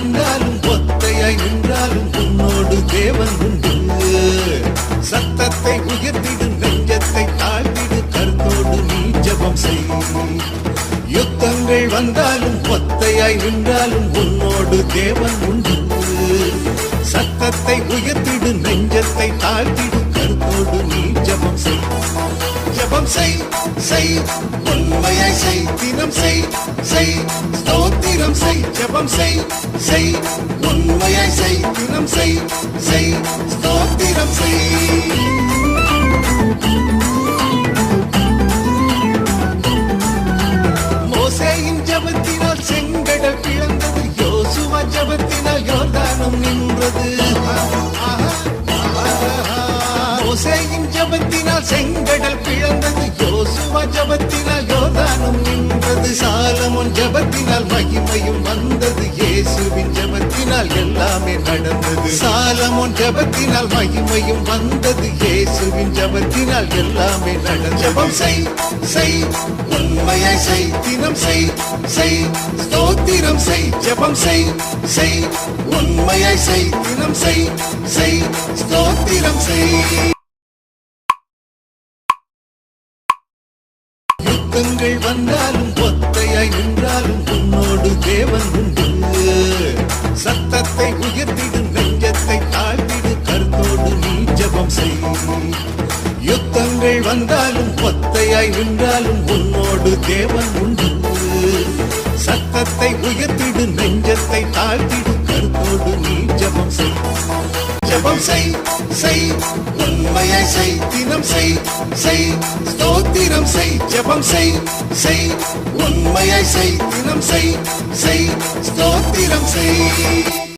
வந்தாலும் ஒத்தையாய் நின்றாலும் உன்னோடு தேவன் உண்டு. சத்தத்தை உயர்த்திடும் நெஞ்சத்தை தாழ்த்திடு கருத்தோடு நீ ஜபம் செய். யுத்தங்கள் வந்தாலும் ஒத்தையாய் நின்றாலும் உன்னோடு தேவன் உண்டு. சத்தத்தை உயர்த்திடு நெஞ்சத்தை தாழ்த்திடு கருத்தோடு நீ செய் செய். உண்மையை செய் தினம் செய் செய். ஸ்தோத்திரம் செய் ஜபம் செய் செய். உண்மையை செய் தினம் செய் செய். ஸ்தோத்திரம் செய். மோசேயின் ஜபத்தினால் செங்கடல் பிளந்தது யோசுவா ஜபத்தினால் யோர்தானம் நின்றது. ஜபத்தினால் செங்கடல் பிளந்தது. யோசுவா ஜபத்தினால் யோர்தானம் நின்றது. சாலமுன் ஜபத்தினால் மகிமையும் வந்தது. இயேசுவின் ஜபத்தினால் எல்லாமே நடந்தது. சாலமுன் ஜபத்தினால் மகிமையும் வந்தது. இயேசுவின் ஜபத்தினால் எல்லாமே நடந்தது. ஜபம் செய் செய் உண்மையை செய் தினம் செய் செய் ஸ்தோத்திரம் செய் ஜபம் செய் செய் உண்மையை செய் தினம் செய் செய் ஸ்தோத்திரம் செய். யுத்தங்கள் வந்தாலும் ஒத்தையாய் நின்றாலும் உன்னோடு தேவன் உண்டு. சத்தத்தை உயர்த்திடும் நெஞ்சத்தை தாழ்த்திடு கருத்தோடு நீ ஜபம் செய். யுத்தங்கள் வந்தாலும் ஒத்தையாய் நின்றாலும் உன்னோடு தேவன் உண்டு. சத்தத்தை உயர்த்திடு நெஞ்சத்தை தாழ்த்திடு கருத்தோடு நீ ஜபம் செய். ஜபம் செய் செய் உண்மையை செய் தினம் செய் செய் தினம் செய் ஜபம் செய் செய். உண்மையை செய் தினம் செய் செய். ஸ்தோத்திரம் செய்.